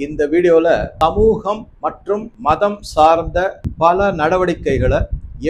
இந்த வீடியோவில் சமூகம் மற்றும் மதம் சார்ந்த பல நடவடிக்கைகளை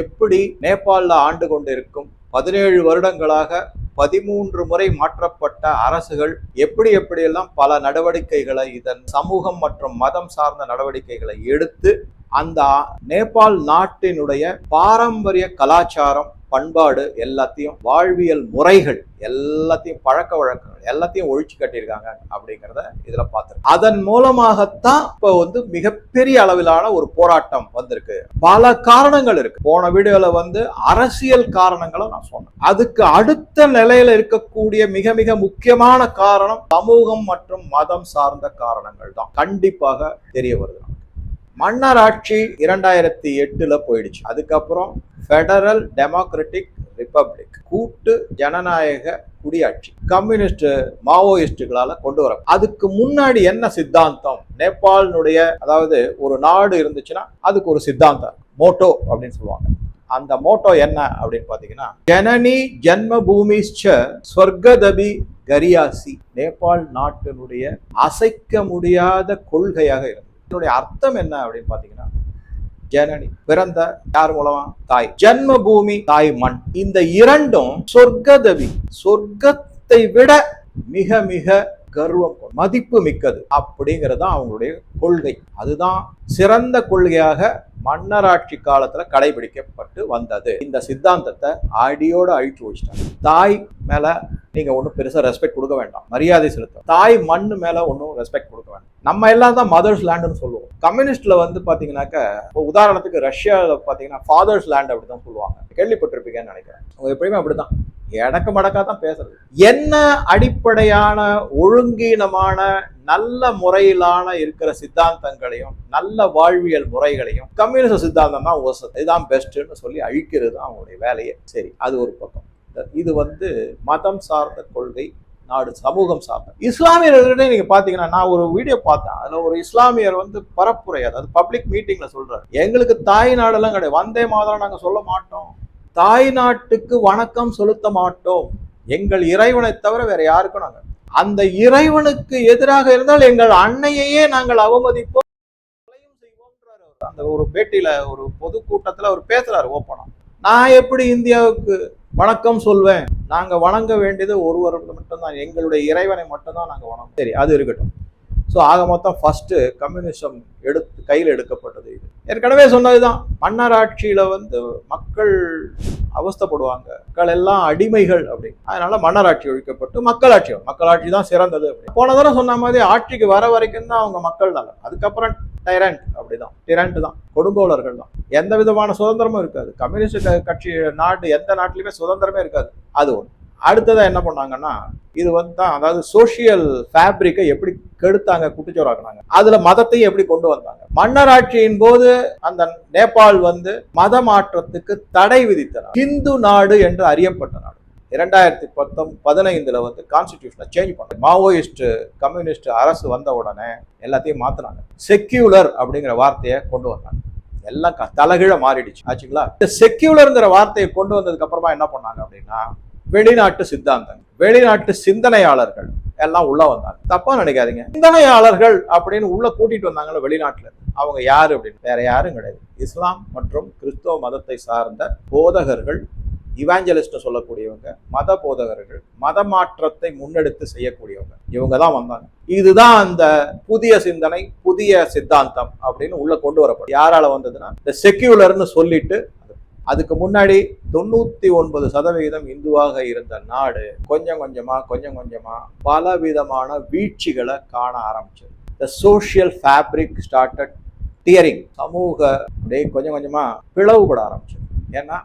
எப்படி நேபாளில் ஆண்டு கொண்டிருக்கும் பதினேழு வருடங்களாக பதிமூன்று முறை மாற்றப்பட்ட அரசுகள் எப்படி எப்படியெல்லாம் பல நடவடிக்கைகளை இதன் சமூகம் மற்றும் மதம் சார்ந்த நடவடிக்கைகளை எடுத்து அந்த நேபாள் நாட்டினுடைய பாரம்பரிய கலாச்சாரம் பண்பாடு எல்லாத்தையும் வாழ்வியல் முறைகள் எல்லாத்தையும் பழக்க வழக்கங்கள் எல்லாத்தையும் ஒழிச்சு கட்டியிருக்காங்க அப்படிங்கிறத இதுல பார்த்துருக்கோம். அதன் மூலமாகத்தான் இப்போ வந்து மிகப்பெரிய அளவிலான ஒரு போராட்டம் வந்திருக்கு. பல காரணங்கள் இருக்கு. போன வீடியோல வந்து அரசியல் காரணங்களை நான் சொன்னேன். அதுக்கு அடுத்த நிலையில இருக்கக்கூடிய மிக மிக முக்கியமான காரணம் சமூகம் மற்றும் மதம் சார்ந்த காரணங்கள் தான் கண்டிப்பாக தெரிய வருது. மன்னர் ஆட்சி இரண்டாயிரத்தி எட்டுல போயிடுச்சு. அதுக்கப்புறம் ஃபெடரல் டெமோக்ராட்டிக் ரிப்பப்ளிக் கூட்டு ஜனநாயக குடியாட்சி கம்யூனிஸ்ட் மாவோயிஸ்டுகளால கொண்டு வர. அதுக்கு முன்னாடி என்ன சித்தாந்தம்? நேபாளினுடைய அதாவது ஒரு நாடு இருந்துச்சுன்னா அதுக்கு ஒரு சித்தாந்தம். மோட்டோ அப்படின்னு சொல்லுவாங்க. அந்த மோட்டோ என்ன அப்படின்னு பாத்தீங்கன்னா ஜனனி ஜன்ம பூமிஷ்ச ஸ்வர்கதபி கரியாசி. நேபாள் நாட்டினுடைய அசைக்க முடியாத கொள்கையாக இருந்தது. இதனுடைய அர்த்தம் என்ன அப்படின்னு பாத்தீங்கன்னா ஜனனி பிறந்த யார் மூலமா? தாய். ஜென்ம பூமி தாய் மண். இந்த இரண்டும் சொர்க்கதவி. சொர்க்கத்தை விட மிக மிக கர்வம் மதிப்பு மிக்கது அப்படிங்கிறது தான் அவங்களுடைய கொள்கை. அதுதான் சிறந்த கொள்கையாக மன்னராட்சி காலத்துல கடைபிடிக்கப்பட்டு வந்தது. இந்த சித்தாந்தத்தை அடியோட அழிச்சு வச்சிட்டாங்க. தாய் மேல நீங்க ஒன்றும் பெருசா ரெஸ்பெக்ட் கொடுக்க வேண்டாம். மரியாதை செலுத்த தாய் மண்ணு மேல ஒன்றும் ரெஸ்பெக்ட் கொடுக்க வேண்டாம். நம்ம எல்லாம் தான் மதர்ஸ் லேண்டுன்னு சொல்லுவோம். கம்யூனிஸ்ட்ல வந்து பாத்தீங்கன்னாக்க இப்போ உதாரணத்துக்கு ரஷ்யாவில் பாத்தீங்கன்னா ஃபாதர்ஸ் லேண்ட் அப்படி தான் சொல்லுவாங்க. கேள்விப்பட்டிருப்பீங்கன்னு நினைக்கிறேன். அவங்க எப்பயுமே அப்படிதான். எனக்கு மடக்கா தான் பேசுறது. என்ன அடிப்படையான ஒழுங்கீனமான நல்ல முறையிலான இருக்கிற சித்தாந்தங்களையும் நல்ல வாழ்வியல் முறைகளையும் கம்யூனிஸ்ட் சித்தாந்தம் தான் ஒசத் இதுதான் பெஸ்ட்னு சொல்லி அழிக்கிறது தான் அவங்களுடைய வேலையே. சரி அது ஒரு பக்கம். இது வந்து மதம் சார்ந்த கொள்கை நாடு சமூகம் சார்ந்த. இஸ்லாமியர்கிட்ட நீங்க பாத்தீங்கன்னா நான் ஒரு வீடியோ பார்த்தேன். அதுல ஒரு இஸ்லாமியர் வந்து பரப்புரை அதாவது பப்ளிக் மீட்டிங்ல சொல்றாரு. எங்களுக்கு தாய் நாடெல்லாம் கிடையாது. வந்தே மாதிரம் நாங்க சொல்ல மாட்டோம். தாய் நாட்டுக்கு வணக்கம் செலுத்த மாட்டோம். எங்கள் இறைவனை தவிர வேற யாருக்கும் நாங்க அந்த இறைவனுக்கு எதிராக இருந்தால் எங்கள் அன்னையையே நாங்கள் அவமதிப்போம். அவர். அந்த ஒரு பேட்டியில ஒரு பொதுக்கூட்டத்துல அவர் பேசுறாரு ஓப்பனா. நான் எப்படி இந்தியாவுக்கு வணக்கம் சொல்வேன்? நாங்கள் வணங்க வேண்டியது ஒருவர் மட்டும்தான் எங்களுடைய இறைவனை மட்டும்தான் நாங்கள் வணங்கும் சரி அது இருக்கட்டும். ஸோ ஆக மொத்தம் ஃபஸ்ட்டு கம்யூனிசம் எடுத்து கையில் எடுக்கப்பட்டது இது. ஏற்கனவே சொன்னதுதான் மன்னர் மன்னராட்சியில் வந்து மக்கள் அவஸ்தைப்படுவாங்க. மக்கள் எல்லாம் அடிமைகள் அப்படின்னு. அதனால மன்னராட்சி ஒழிக்கப்பட்டு மக்களாட்சி மக்களாட்சி தான் சிறந்தது அப்படின்னு. போன தடவை சொன்ன மாதிரி ஆட்சிக்கு வர வரைக்கும் தான் அவங்க மக்கள் நலம் அதுக்கப்புறம் டைரண்ட் அப்படிதான். டிரண்ட் தான். கொடுங்கோலர்கள் தான். எந்த விதமான சுதந்திரமும் இருக்காது. கம்யூனிஸ்ட் கட்சி நாடு எந்த நாட்டிலுமே சுதந்திரமே இருக்காது. அது ஒன்று அடுத்ததாக என்ன பண்ணாங்கன்னா இது வந்து தான் அதாவது சோஷியல் ஃபேப்ரிக்கை எப்படி கெடுத்தாங்க குட்டிச்சோறாக்குனாங்க. அதுல மதத்தையும் எப்படி கொண்டு வந்தாங்க. மன்னராட்சியின் போது அந்த நேபாள் வந்து மத மாற்றத்துக்கு தடை விதித்தனர். ஹிந்து நாடு என்று அறியப்பட்ட நாடு. இரண்டாயிரத்தி பத்தொம் பதினைந்தில் வந்து கான்ஸ்டிடியூஷனை சேஞ்ச் பண்ணாங்க மாவோயிஸ்ட் கம்யூனிஸ்ட் அரசு வந்த உடனே எல்லாத்தையும் மாற்றினாங்க செக்யூலர் அப்படிங்கிற வார்த்தையை கொண்டு வந்தாங்க. எல்லாம் க- தலைகீழ மாறிடுச்சு. ஆச்சுங்களா? இந்த செக்யூலருங்கிற வார்த்தையை கொண்டு வந்ததுக்கு அப்புறமா என்ன பண்ணாங்க அப்படின்னா வெளிநாட்டு சித்தாந்தங்கள் வெளிநாட்டு சிந்தனையாளர்கள் எல்லாம் உள்ள வந்தாங்க. தப்பா நினைக்காதீங்க. சிந்தனையாளர்கள் அப்படின்னு உள்ள கூட்டிட்டு வந்தாங்கல்ல வெளிநாட்டுல. அவங்க யாரு அப்படின்னு? வேற யாரும் கிடையாது. இஸ்லாம் மற்றும் கிறிஸ்தவ மதத்தை சார்ந்த போதகர்கள் இவாஞ்சலிஸ்ட் சொல்லக்கூடியவங்க மத போதகர்கள் மத மாற்றத்தை முன்னெடுத்து செய்யக்கூடியவங்க இவங்க தான் வந்தாங்க. இதுதான் அந்த புதிய சிந்தனை புதிய சித்தாந்தம் அப்படின்னு உள்ள கொண்டு வரப்படும். யாரால வந்ததுன்னா இந்த செக்யூலர்னு சொல்லிட்டு அதுக்கு முன்னாடி தொண்ணூத்தி ஒன்பது சதவிகிதம் இந்துவாக இருந்த நாடு கொஞ்சம் கொஞ்சமா கொஞ்சம் கொஞ்சமா பல விதமான வீழ்ச்சிகளை காண ஆரம்பிச்சது. The social fabric started tearing சமூக அப்படியே கொஞ்சம் கொஞ்சமா பிளவுபட ஆரம்பிச்சது. ஏன்னா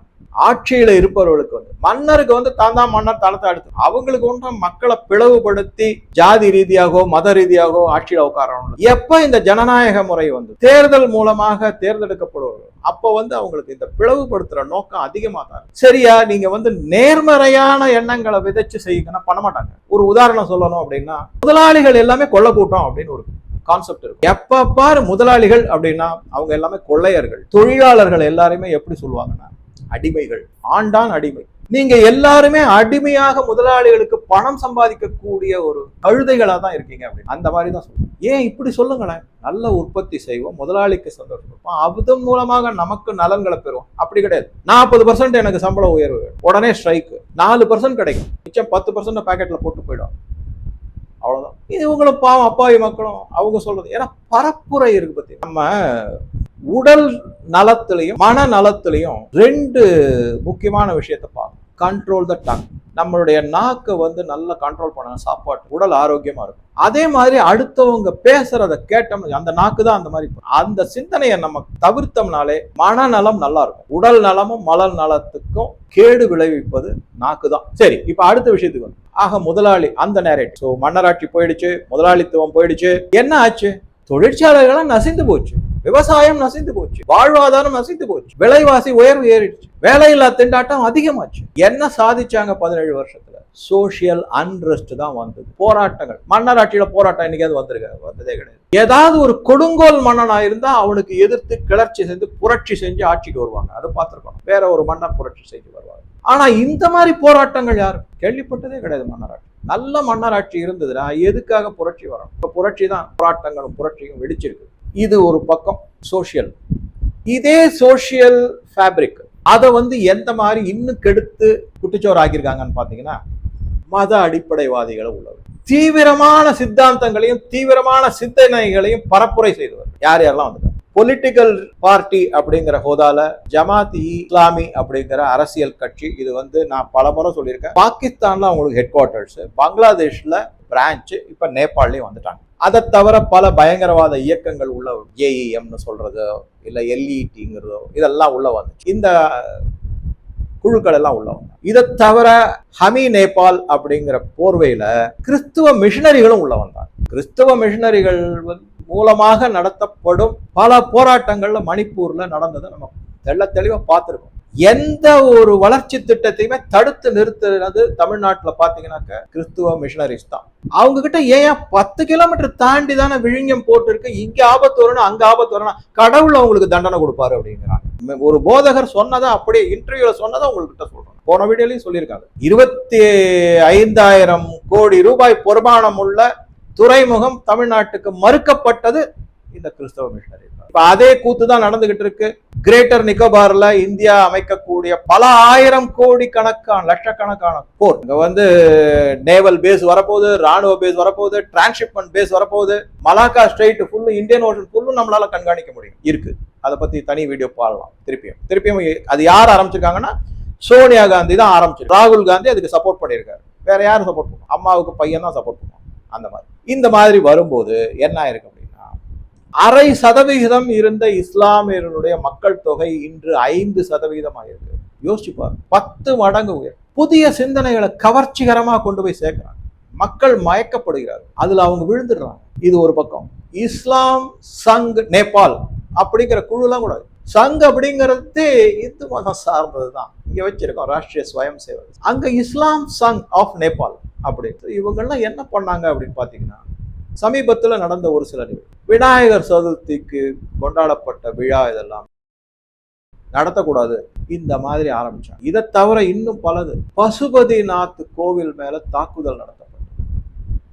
ஆட்சியில இருப்பவர்களுக்கு வந்து மன்னருக்கு வந்து தான் தான் மன்னர் தளத்தை அடுத்து அவங்களுக்கு ஒன்றும் மக்களை பிளவுபடுத்தி ஜாதி ரீதியாகவோ மத ரீதியாகவோ ஆட்சியில உட்காரணும் எப்ப இந்த ஜனநாயக முறை வந்து தேர்தல் மூலமாக தேர்ந்தெடுக்கப்படுவார்கள் அப்போ வந்து அவங்களுக்கு இந்த பிளவுபடுத்துற நோக்கம் அதிகமாக தான் சரியா நீங்க வந்து நேர்மறையான எண்ணங்களை விதைச்சு செய்யுங்கன்னா பண்ண மாட்டாங்க. ஒரு உதாரணம் சொல்லணும் அப்படின்னா முதலாளிகள் எல்லாமே கொள்ள கூட்டம் அப்படின்னு ஒரு கான்செப்ட் இருக்கும் எப்ப பாரு முதலாளிகள் அப்படின்னா அவங்க எல்லாமே கொள்ளையர்கள். தொழிலாளர்கள் எல்லாருமே எப்படி சொல்லுவாங்கன்னா அடிமைகள் ஆண்டான் அடிமை. நீங்க எல்லாருமே அடிமையாக முதலாளிகளுக்கு பணம் சம்பாதிக்கக்கூடிய ஒரு கழுதைகளா தான் இருக்கீங்க அப்படின்னு. அந்த மாதிரி தான் சொல்லுவோம் ஏன் இப்படி சொல்லுங்களேன்? நல்ல உற்பத்தி செய்வோம் முதலாளிக்கு சந்தோஷம் கொடுப்போம். அதன் மூலமாக நமக்கு நலன்களை பெறுவோம். அப்படி கிடையாது. நாற்பது பர்சன்ட் எனக்கு சம்பள உயர்வு உடனே ஸ்ட்ரைக் நாலு பர்சன்ட் கிடைக்கும். மிச்சம் பத்து பர்சன்ட் பேக்கெட்ல போட்டு போயிடும். அவ்வளவுதான். இது இவங்களும் பாவம் அப்பாவி மக்களும் அவங்க சொல்றது. ஏன்னா பரப்புரை இருக்கு பத்தி நம்ம உடல் நலத்திலையும் மன நலத்திலையும் ரெண்டு முக்கியமான விஷயத்தை பார்க்கணும். கண்ட்ரோல் த டங் நம்மளுடைய நாக்கை வந்து நல்லா கண்ட்ரோல் பண்ண சாப்பாட்டு உடல் ஆரோக்கியமா இருக்கும். அதே மாதிரி அடுத்தவங்க பேசுறத கேட்டோம் அந்த நாக்கு தான் அந்த மாதிரி அந்த சிந்தனையை நம்ம தவிர்த்தோம்னாலே மனநலம் நல்லா இருக்கும். உடல் நலமும் மலர் நலத்துக்கும் கேடு விளைவிப்பது நாக்கு தான். சரி இப்ப அடுத்த விஷயத்துக்கு வந்து ஆக முதலாளி அந்த நேரேட் ஸோ மன்னராட்சி போயிடுச்சு முதலாளித்துவம் போயிடுச்சு. என்ன ஆச்சு? தொழிற்சாலைகள்லாம் நசிந்து போச்சு. விவசாயம் நசிந்து போச்சு. வாழ்வாதாரம் நசிந்து போச்சு. விலைவாசி உயர்வு ஏறிடுச்சு. வேலையில்லா திண்டாட்டம் அதிகமாச்சு. என்ன சாதிச்சாங்க பதினேழு வருஷத்துல? சோசியல் அன்ரெஸ்ட் தான் வந்தது. போராட்டங்கள். மன்னராட்சியில போராட்டம் என்னைக்காவது வந்திருக்க வந்ததே கிடையாது. ஏதாவது ஒரு கொடுங்கோல் மன்னனா இருந்தா அவனுக்கு எதிர்த்து கிளர்ச்சி செஞ்சு புரட்சி செஞ்சு ஆட்சிக்கு வருவாங்க. அதை பார்த்துருக்கோம். வேற ஒரு மன்னர் புரட்சி செஞ்சு வருவாங்க ஆனா இந்த மாதிரி போராட்டங்கள் யாரும் கேள்விப்பட்டதே கிடையாது மன்னராட்சி. நல்ல மன்னராட்சி இருந்ததுன்னா எதுக்காக புரட்சி வரும் இப்ப புரட்சி தான். போராட்டங்களும் புரட்சியும் வெடிச்சிருக்கு. இது ஒரு பக்கம் சோஷியல் இதே சோஷியல் ஃபேப்ரிக் அதை வந்து எந்த மாதிரி இன்னும் கெடுத்து குட்டிச்சோர் ஆக்கியிருக்காங்கன்னு பார்த்தீங்கன்னா மத அடிப்படைவாதிகளை உள்ளவர். தீவிரமான சித்தாந்தங்களையும் தீவிரமான சிந்தனைகளையும் பரப்புரை செய்தவர். யார் யாரெல்லாம் வந்துட்டாங்க? பொலிட்டிக்கல் பார்ட்டி அப்படிங்கிற ஹோதால ஜமாத் இஸ்லாமி அப்படிங்கிற அரசியல் கட்சி இது வந்து நான் பல முறை சொல்லியிருக்கேன். பாகிஸ்தான்ல அவங்களுக்கு ஹெட் குவார்ட்டர்ஸ் பங்களாதேஷ்ல பிரான்ச் இப்ப நேபாள்லயும் வந்துட்டாங்க. அதை தவிர பல பயங்கரவாத இயக்கங்கள் உள்ள ஏஇஎம்னு சொல்றதோ இல்லை எல்இடிங்கிறதோ இதெல்லாம் உள்ள வந்துச்சு. இந்த குழுக்கள் எல்லாம் உள்ளவங்க வந்தாங்க இதை தவிர ஹமி நேபாள் அப்படிங்கிற போர்வையில கிறிஸ்துவ மிஷினரிகளும் உள்ள வந்தாங்க. கிறிஸ்துவ மிஷினரிகள் மூலமாக நடத்தப்படும் பல போராட்டங்கள்ல மணிப்பூர்ல நடந்ததை நம்ம தெள்ள தெளிவா பார்த்துருக்கோம். எந்த ஒரு வளர்ச்சி திட்டத்தையுமே தடுத்து நிறுத்துறது தமிழ்நாட்டில் பார்த்தீங்கன்னாக்க கிறிஸ்துவ மிஷினரிஸ் தான். அவங்க கிட்ட ஏன் பத்து கிலோமீட்டர் தாண்டி தானே விழுங்கம் போட்டிருக்கு? இங்க ஆபத்து வரணும் அங்க ஆபத்து வரணும் கடவுள் அவங்களுக்கு தண்டனை கொடுப்பாரு அப்படிங்கிறாங்க. ஒரு போதகர் சொன்னதை அப்படியே இன்டர்வியூல சொன்னதை உங்கள்கிட்ட சொல்றோம். போன வீடியோலையும் சொல்லியிருக்காங்க. இருபத்தி ஐந்தாயிரம் கோடி ரூபாய் பொறுமானம் உள்ள துறைமுகம் தமிழ்நாட்டுக்கு மறுக்கப்பட்டது இந்த கிறிஸ்தவ மிஷனரி இப்ப அதே கூத்து தான் நடந்துகிட்டு இருக்கு. கிரேட்டர் நிக்கோபார்ல இந்தியா அமைக்கக்கூடிய பல ஆயிரம் கோடி கணக்கான லட்சக்கணக்கான போர். இங்க வந்து நேவல் பேஸ் வரப்போகுது ராணுவ பேஸ் வரப்போகுது டிரான்ஸ்ஷிப்மெண்ட் பேஸ் வரப்போகுது. Malacca strait full Indian ocean ஃபுல்லும் நம்மளால கண்காணிக்க முடியும். இருக்கு. அதை பத்தி தனி வீடியோ பாடலாம். திருப்பியும். திருப்பியும் அது யார் ஆரம்பிச்சிருக்காங்கன்னா சோனியா காந்தி தான் ஆரம்பிச்சு ராகுல் காந்தி அதுக்கு சப்போர்ட் பண்ணியிருக்காரு. வேற யாரும் சப்போர்ட் பண்ணுவோம் அம்மாவுக்கு பையன் தான் சப்போர்ட் பண்ணுவோம் அந்த மாதிரி. இந்த மாதிரி வரும்போது என்ன ஆயிருக்கும்? அரை சதவிகிதம் இருந்த இஸ்லாமியர்களுடைய மக்கள் தொகை இன்று ஐந்து சதவிகிதம் ஆயிருக்கு யோசிச்சுப்பார் பத்து மடங்கு உயர். புதிய சிந்தனைகளை கவர்ச்சிகரமாக கொண்டு போய் சேர்க்கிறாங்க. மக்கள் மயக்கப்படுகிறார்கள். அதில் அவங்க விழுந்துடுறாங்க. இது ஒரு பக்கம். இஸ்லாம் சங் நேபாள் அப்படிங்கிற குழுலாம் கூட. சங் அப்படிங்கிறது இந்து மதம் சார்ந்தது தான் இங்கே வச்சிருக்கோம் ராஷ்டிரிய ஸ்வயம் சேவை அங்கே இஸ்லாம் சங் ஆஃப் நேபாள் அப்படின்னு. இவங்கெல்லாம் என்ன பண்ணாங்க அப்படின்னு பார்த்தீங்கன்னா சமீபத்தில் நடந்த ஒரு சில நிகழ்வு. விநாயகர் சதுர்த்திக்கு கொண்டாடப்பட்ட விழா இதெல்லாம் நடத்தக்கூடாது. இந்த மாதிரி ஆரம்பிச்சாங்க. இதை தவிர இன்னும் பலது. பசுபதிநாத் கோவில் மேல தாக்குதல் நடத்தப்பட்டது.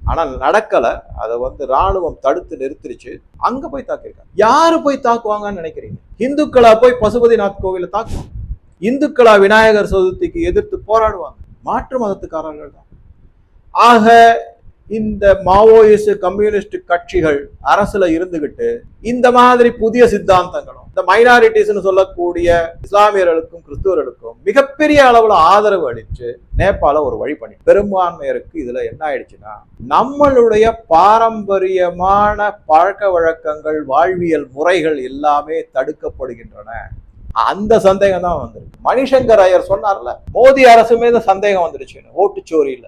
ஆனால் நடக்கல. அதை வந்து ராணுவம் தடுத்து நிறுத்திருச்சு. அங்க போய் தாக்கியிருக்காங்க. யாரு போய் தாக்குவாங்கன்னு நினைக்கிறீங்க? இந்துக்களா போய் பசுபதிநாத் கோவில தாக்குவாங்க? இந்துக்களா விநாயகர் சதுர்த்திக்கு எதிர்த்து போராடுவாங்க? மாற்று மதத்துக்காரர்கள் தான். ஆக இந்த மாவோயிஸ்ட் கம்யூனிஸ்ட் கட்சிகள் அரசுல இருந்துகிட்டு இந்த மாதிரி புதிய சித்தாந்தங்களும் இந்த மைனாரிட்டிஸ்னு சொல்லக்கூடிய இஸ்லாமியர்களுக்கும் கிறிஸ்துவர்களுக்கும் மிகப்பெரிய அளவுல ஆதரவு அளிச்சு நேபாள ஒரு வழி பண்ணி பெரும்பான்மையருக்கு இதுல என்ன ஆயிடுச்சுன்னா நம்மளுடைய பாரம்பரியமான பழக்க வழக்கங்கள் வாழ்வியல் முறைகள் எல்லாமே தடுக்கப்படுகின்றன. அந்த சந்தேகம் தான் வந்திருக்கு. மணிசங்கர் ஐயர் சொன்னார்ல மோடி அரசு மீது சந்தேகம் வந்துருச்சு ஓட்டுச்சோரியில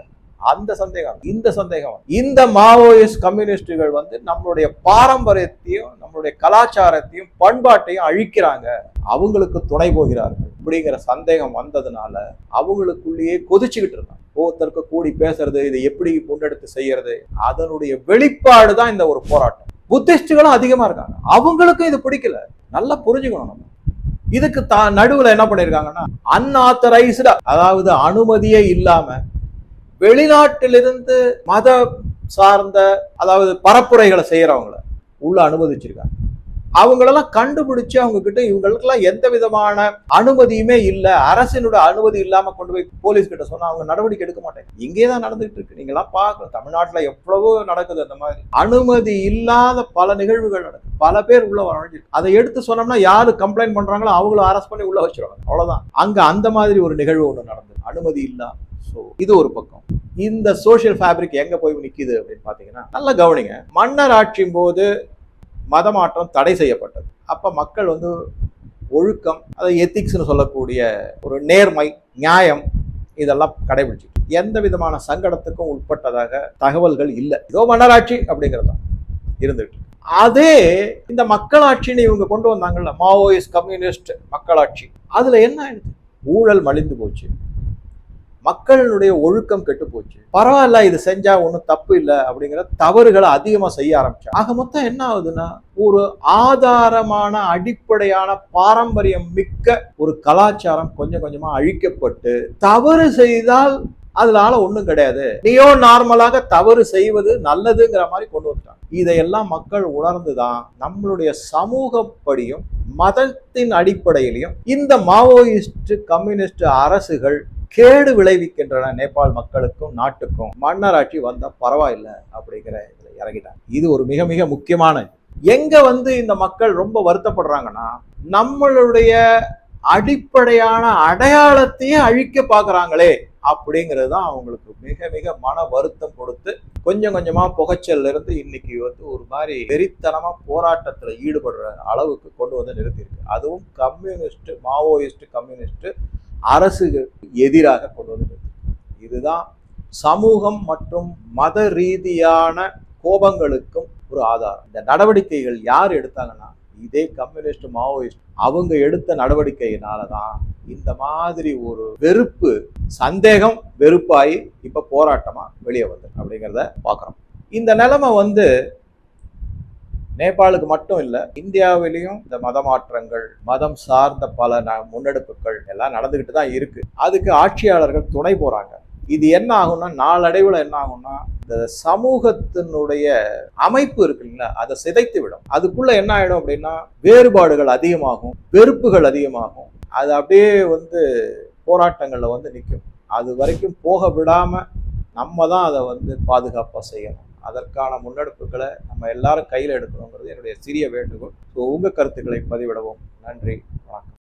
அந்த சந்தேகம் இந்த சந்தேகம். இந்த மாவோயிஸ்ட் கம்யூனிஸ்டுகள் வந்து நம்மளுடைய பாரம்பரியத்தையும் நம்மளுடைய கலாச்சாரத்தையும் பண்பாட்டையும் அழிக்கிறாங்க. அவங்களுக்கு துணை போகிறார்கள். அப்படிங்கிற சந்தேகம் வந்ததுனால அவங்களுக்குள்ளேயே கொதிச்சுக்கிட்டு இருந்தாங்க ஒருத்தருக்கு கூடி பேசுறது இதை எப்படி முன்னெடுத்து செய்யறது அதனுடைய வெளிப்பாடு தான் இந்த ஒரு போராட்டம். புத்திஸ்டுகளும் அதிகமா இருக்காங்க. அவங்களுக்கும் இது பிடிக்கல. நல்லா புரிஞ்சுக்கணும் நம்ம. இதுக்கு தா நடுவில் என்ன பண்ணிருக்காங்கன்னா அன்ஆத்தரைஸ்டா அதாவது அனுமதியே இல்லாம வெளிநாட்டிலிருந்து மத சார்ந்த அதாவது பரப்புரைகளை செய்கிறவங்கள உள்ள அனுமதிச்சிருக்காங்க. அவங்களெல்லாம் கண்டுபிடிச்சு அவங்க கிட்ட இவங்களுக்கெல்லாம் எந்த விதமான அனுமதியுமே இல்லை. அரசினுடைய அனுமதி இல்லாம கொண்டு போய் போலீஸ் கிட்ட சொன்னா அவங்க நடவடிக்கை எடுக்க மாட்டாங்க. இங்கே தான் நடந்துட்டு இருக்கு. நீங்களாம் பார்க்கணும். தமிழ்நாட்டுல எவ்வளவோ நடக்குது அந்த மாதிரி. அனுமதி இல்லாத பல நிகழ்வுகள் நடக்குது. பல பேர் உள்ள வரைஞ்சிருக்கு அதை எடுத்து சொன்னோம்னா யாரு கம்ப்ளைண்ட் பண்றாங்களோ அவங்களும் அரெஸ்ட் பண்ணி உள்ள வச்சிருவாங்க. அவ்வளவுதான். அங்க அந்த மாதிரி ஒரு நிகழ்வு ஒன்று நடந்தது. அனுமதி இல்லா ஸோ இது ஒரு பக்கம். இந்த சோஷியல் ஃபேப்ரிக் எங்கே போய் நிற்கிது அப்படின்னு பார்த்தீங்கன்னா நல்லா கவனிங்க. மன்னர் ஆட்சியின் போது மதமாற்றம் தடை செய்யப்பட்டது. அப்போ மக்கள் வந்து ஒழுக்கம் அதை எத்திக்ஸ்னு சொல்லக்கூடிய ஒரு நேர்மை நியாயம் இதெல்லாம் கடைபிடிச்சு எந்த விதமான சங்கடத்துக்கும் உட்பட்டதாக தகவல்கள் இல்லை. ஏதோ மன்னராட்சி அப்படிங்கிறது தான் இருந்துட்டு. அதே இந்த மக்களாட்சின்னு இவங்க கொண்டு வந்தாங்கல்ல மாவோயிஸ்ட் கம்யூனிஸ்ட் மக்களாட்சி அதில் என்ன ஆயிடுச்சு ஊழல் மலிந்து போச்சு. மக்களுடைய ஒழுக்கம் கெட்டு போச்சு பரவாயில்ல இது செஞ்சா ஒன்றும் தப்பு இல்லை அப்படிங்கிற தவறுகளை அதிகமாக செய்ய ஆரம்பிச்சா. ஆக மொத்தம் என்ன ஆகுதுன்னா ஒரு ஆதாரமான அடிப்படையான பாரம்பரியம் மிக்க ஒரு கலாச்சாரம் கொஞ்சம் கொஞ்சமா அழிக்கப்பட்டு தவறு செய்தால் அதனால ஒன்றும் கிடையாது. நீயோ நார்மலாக தவறு செய்வது நல்லதுங்கிற மாதிரி கொண்டு வந்துட்டாங்க. இதையெல்லாம் மக்கள் உணர்ந்துதான் நம்மளுடைய சமூகப்படியும் மதத்தின் அடிப்படையிலையும் இந்த மாவோயிஸ்ட் கம்யூனிஸ்ட் அரசுகள் கேடு விளைவிக்கின்றன நேபாள் மக்களுக்கும் நாட்டுக்கும். மன்னராட்சி வந்தா பரவாயில்லை அப்படிங்கிற இதில் இறங்கிட்டாங்க. இது ஒரு மிக மிக முக்கியமான எங்க வந்து இந்த மக்கள் ரொம்ப வருத்தப்படுறாங்கன்னா நம்மளுடைய அடிப்படையான அடையாளத்தையே அழிக்க பார்க்குறாங்களே அப்படிங்கிறது தான் அவங்களுக்கு மிக மிக மன வருத்தம் கொடுத்து கொஞ்சம் கொஞ்சமாக புகைச்சல்ல இருந்து இன்னைக்கு வந்து ஒரு மாதிரி வெறித்தனமாக போராட்டத்தில் ஈடுபடுற அளவுக்கு கொண்டு வந்து நிறுத்தியிருக்கு. அதுவும் கம்யூனிஸ்ட் மாவோயிஸ்ட் கம்யூனிஸ்ட் அரசுகளுக்கு எதிராக கொண்டு வந்து இதுதான் சமூகம் மற்றும் மத ரீதியான கோபங்களுக்கும் ஒரு ஆதாரம். இந்த நடவடிக்கைகள் யார் எடுத்தாங்கன்னா இதே கம்யூனிஸ்ட் மாவோயிஸ்ட் அவங்க எடுத்த நடவடிக்கையினால தான் இந்த மாதிரி ஒரு வெறுப்பு சந்தேகம் வெறுப்பாகி இப்போ போராட்டமாக வெளியே வந்து அப்படிங்கிறத பார்க்குறோம். இந்த நிலைமை வந்து நேபாளுக்கு மட்டும் இல்லை இந்தியாவிலையும் இந்த மத மாற்றங்கள் மதம் சார்ந்த பல ந- முன்னெடுப்புகள் எல்லாம் நடந்துக்கிட்டு தான் இருக்கு. அதுக்கு ஆட்சியாளர்கள் துணை போறாங்க. இது என்ன ஆகும்னா நாளடைவில் என்ன ஆகும்னா இந்த சமூகத்தினுடைய அமைப்பு இருக்கு இல்லைங்களா அதை சிதைத்து விடும். அதுக்குள்ள என்ன ஆயிடும் அப்படின்னா வேறுபாடுகள் அதிகமாகும் வெறுப்புகள் அதிகமாகும். அது அப்படியே வந்து போராட்டங்களில் வந்து நிற்கும் அது வரைக்கும் போக விடாம நம்ம தான் அதை வந்து பாதுகாப்பாக செய்யணும். அதற்கான முன்னெடுப்புகளை நம்ம எல்லாரும் கையில் எடுக்கணுங்கிறது என்னுடைய சிறிய வேண்டுகோள். ஸோ உங்கள் கருத்துக்களை பதிவிடவும். நன்றி. வணக்கம்.